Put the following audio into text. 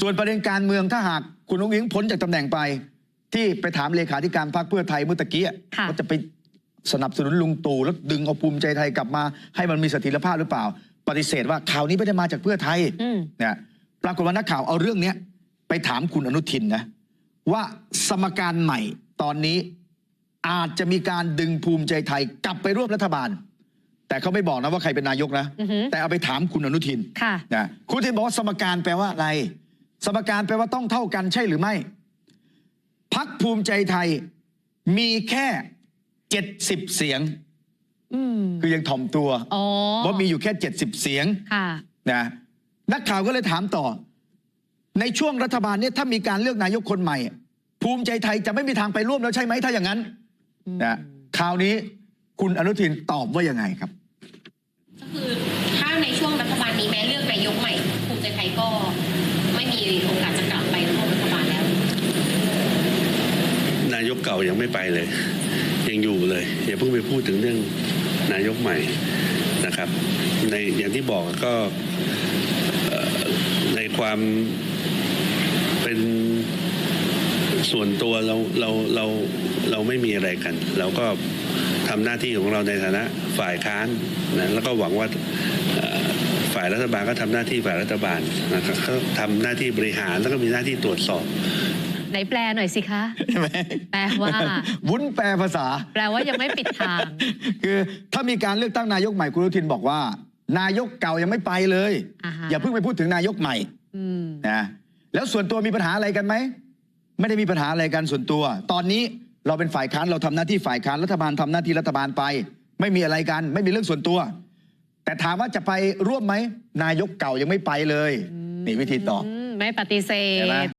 ส่วนประเด็นการเมืองถ้าหากคุณอุ้งอิงพ้นจากตำแหน่งไป ที่ไปถามเลขาธิการพรรคเพื่อไทยเมื่อตะกี้อะค่ะว่าจะไปสนับสนุนลุงตู่แล้วดึงเอาภูมิใจไทยกลับมา ให้มันมีเสถียรภาพหรือเปล่า ปฏิเสธว่าข่าวนี้ไม่ได้มาจากเพื่อไทยอืมเนี่ยปรากฏว่านักข่าวเอาเรื่องเนี้ยไปถามคุณอนุทินนะว่าสมการใหม่ตอนนี้อาจจะมีการดึงภูมิใจไทยกลับไปร่วมรัฐบาล แต่เขาไม่บอกนะว่าใครเป็นนายกนะอือหือแต่เอาไปถามคุณอนุทินค่ะนะคุณอนุทินบอกว่าสมการแปลว่าอะไร สมการแปลว่าต้องเท่ากันใช่หรือไม่พักภูมิใจไทยมีแค่เจ็ดสิบเสียงอืมคือยังถ่อมตัวอ๋อว่ามีอยู่แค่เจ็ดสิบเสียงค่ะนะนักข่าวก็เลยถามต่อ ในช่วงรัฐบาลเนี่ยถ้ามีการเลือกนายกคนใหม่ ภูมิใจไทยจะไม่มีทางไปร่วมแล้วใช่ไหมถ้าอย่างนั้นนะคราวนี้คุณอนุทินตอบว่ายังไงครับ ก็คือถ้าในช่วงรัฐบาลนี้แม้เลือกนายกใหม่ภูมิใจไทยก็ไม่มีโอกาสจะกลับไปร่วมรัฐบาลแล้ว นาายังไม่ไปเลย ยังอยู่เลยอย่าเพิ่งไปพูดถึงเรื่องนายกใหม่นะครับ ในอย่างที่บอกก็ในความเป็นส่วนตัวเราเราเราเราไม่มีอะไรกัน เราก็ทำหน้าที่ของเราในฐานะฝ่ายค้านนะแล้วก็หวังว่าฝ่ายรัฐบาลก็ทำหน้าที่ฝ่ายรัฐบาลนะครับเขาทำหน้าที่บริหารแล้วก็มีหน้าที่ตรวจสอบ ไหนแปลหน่อยสิคะ ใช่ไหมแปลว่า วุ้นแปลภาษา แปลว่ายังไม่ปิดทาง คือถ้ามีการเลือกตั้งนายกใหม่คุณอนุทินบอกว่า นายกเก่ายังไม่ไปเลย อ่าฮะ อย่าเพิ่งไปพูดถึงนายกใหม่อืมนะแล้วส่วนตัวมีปัญหาอะไรกันไหม ไม่ได้มีปัญหาอะไรกันส่วนตัว ตอนนี้เราเป็นฝ่ายค้านเราทำหน้าที่ฝ่ายค้านรัฐบาลทำหน้าที่รัฐบาลไป ไม่มีอะไรกัน ไม่มีเรื่องส่วนตัว แต่ถามว่าจะไปร่วมไหมนายกเก่ายังไม่ไปเลยนี่วิธีตอบอืมไม่ปฏิเสเห็นไหม ธ